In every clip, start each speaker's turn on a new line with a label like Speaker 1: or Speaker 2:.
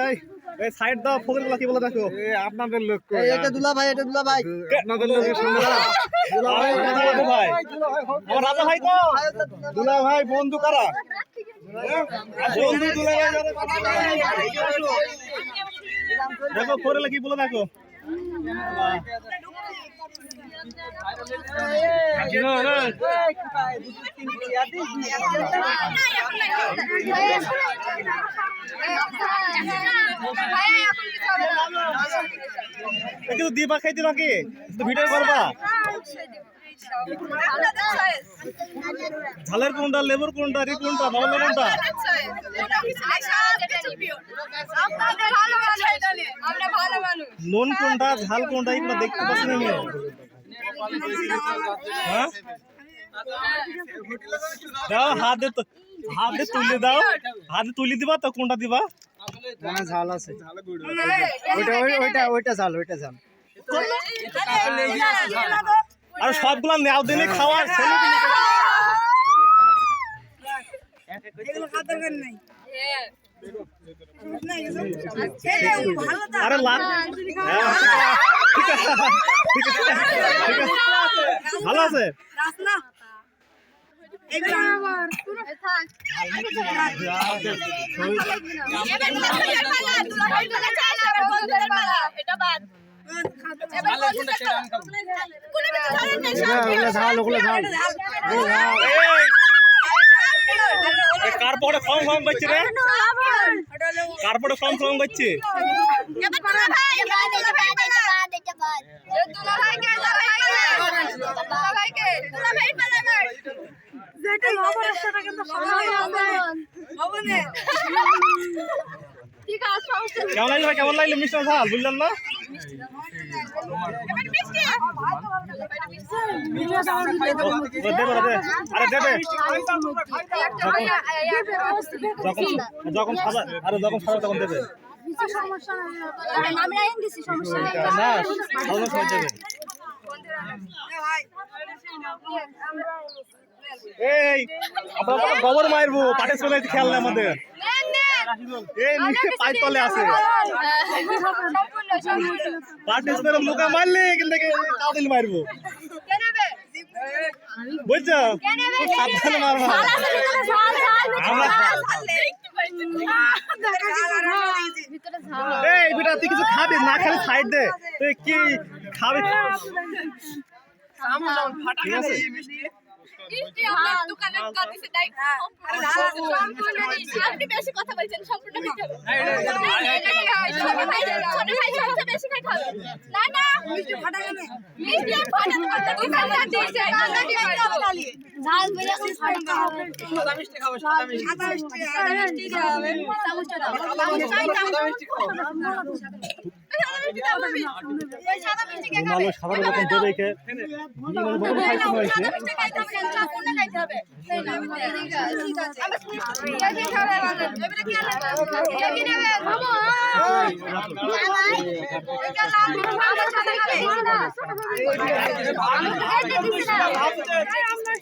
Speaker 1: এই এই সাইড দাও ফোকেরগুলা কি বলে দেখো।
Speaker 2: আপনাদের লোক
Speaker 3: এই এটা দুলা ভাই এটা দুলা ভাই
Speaker 2: আপনাদের লোক
Speaker 1: আরে, কথা বলতে ভাই। আমার রাজা ভাই তো।
Speaker 2: দুলা ভাই বন্ধু কারা?
Speaker 1: বন্ধু তুলে দেখো ফোরেলে কি বলে দেখো। কিন্তু দিবা খাইতে নাকি ভিডিও করবা? ঝালের কোনটা লেবুর কোনটা রি কোনটা ভালো কোনটা নুন কোনটা ঝাল কোনটা এগুলো দেখতে পাচ্ছি না আমি দাও হাত দিয়ে তো হাত দিয়ে তুলে দাও। হাত তুলে দিবা তো কোনটা দিবা?
Speaker 3: ঝাল আছে। ওইটা ওইটা ওইটা ঝাল ওইটা ঝাল।
Speaker 1: আর সবগুলা নেও দিনে খাওয়ার ছেলে আরে হ্যাঁ, ঠিক আছে? ভালো আছে কার পরে ফর্ম ফর্ম করছে রে? কার পরে ফর্ম ফর্ম করছে। কেমন লাগল কেমন লাগল মিস্টার সাহা বুঝলেন না
Speaker 4: এবার মিষ্টি
Speaker 1: ও, দেবে রে, দে। আরে দেবে যখন যখন সাদা আরে যখন সাদা তখন দেবে
Speaker 4: আমরা ইংলিশে সমস্যা নেই
Speaker 1: না ভালো দেবে এই আমরা তো গোবর মারবো পাটে চলে খেয়াল নেই আমাদের। এই নিচে পায়ের তলে আছে।
Speaker 4: সম্পূর্ণ, সম্পূর্ণ।
Speaker 1: পাটে মেরে মুখে মারলে কিন্তু কাউদিল মারবো
Speaker 4: কে নেবে?
Speaker 1: বুঝছ
Speaker 4: কে নেবে?
Speaker 1: খুব সাবধানে মারবা
Speaker 4: ঝাল আছে ভিতরে, ঝাল, ঝাল, ভিতরে
Speaker 1: আমরা-
Speaker 4: ঝাল। ভিতরে ঝাল।
Speaker 1: এই বেটা তুই কিছু খাবি না খালি সাইড দে তুই কি খাবি ঠিক আছে
Speaker 4: আপনি বেশি কথা বলছেন সম্পূর্ণ না না মিষ্টি খাব
Speaker 1: ভালো সাদা রকম দেবে কে? বড় খাইতে হয়েছে
Speaker 4: সাদা মিষ্টি খাইতে হবে? না সম্পূর্ণ খাইতে হবে ঠিক আছে। ঠিক আছে আমরা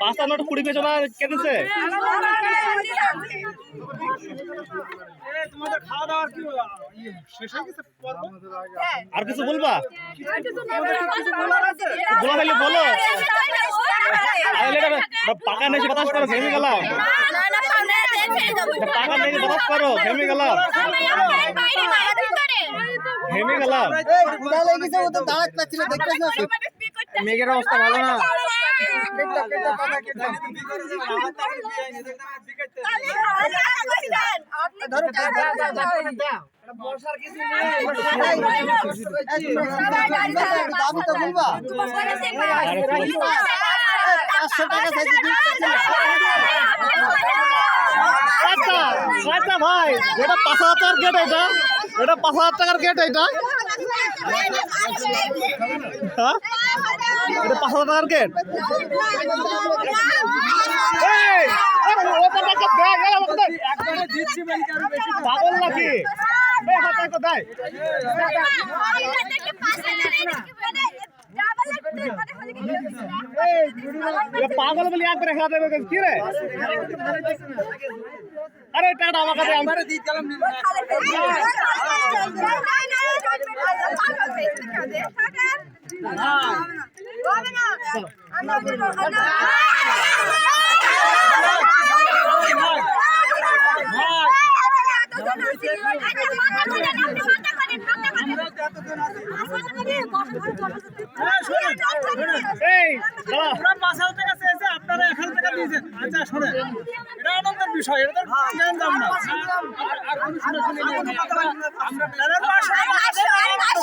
Speaker 1: পাঁচটা নোট কুড়ি পেয়েছ কেটেছে আর কিছু বলবা? বলা হলে বলো। পাকা নেই বাতাস করো ঘেমে গেলাম। পাকা নেই বাতাস করো ঘেমে গেলাম। ঘেমে গেলাম
Speaker 3: এই লেগেছে ও তো দাঁড়াতে পারছিল দেখতেছ মেঘের অবস্থা ভালো না বর্ষার কিছু দাবি তো বলবা
Speaker 1: এ ভাই এটা পাঁচ হাজার গেট এটা এটা পাঁচ হাজার টাকার গেট এটা হ্যাঁ এটা পাঁচ হাজার টাকার গেট। পাগল নাকি হাতে একটা দেয় এ পাগল বলি একবারে হাতে দেবে কি রে আরে টাকা আমার কাছে আমার এই দাঁড়া
Speaker 2: আপনারা এখান থেকে টাকা দিয়েছেন আচ্ছা শোনেন। এটা আনন্দের বিষয় এটা তো জ্ঞান না। নেই। আমরা তাদের পাঁচশো টাকা দেন,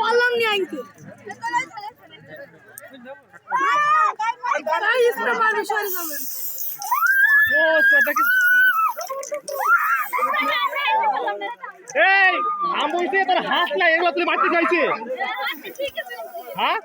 Speaker 4: বললাম নি যাবেন
Speaker 1: ও তো দেখি এই আম বইছে তোর হাত নাই এগুলো তুই মারতে চাইছে হ্যাঁ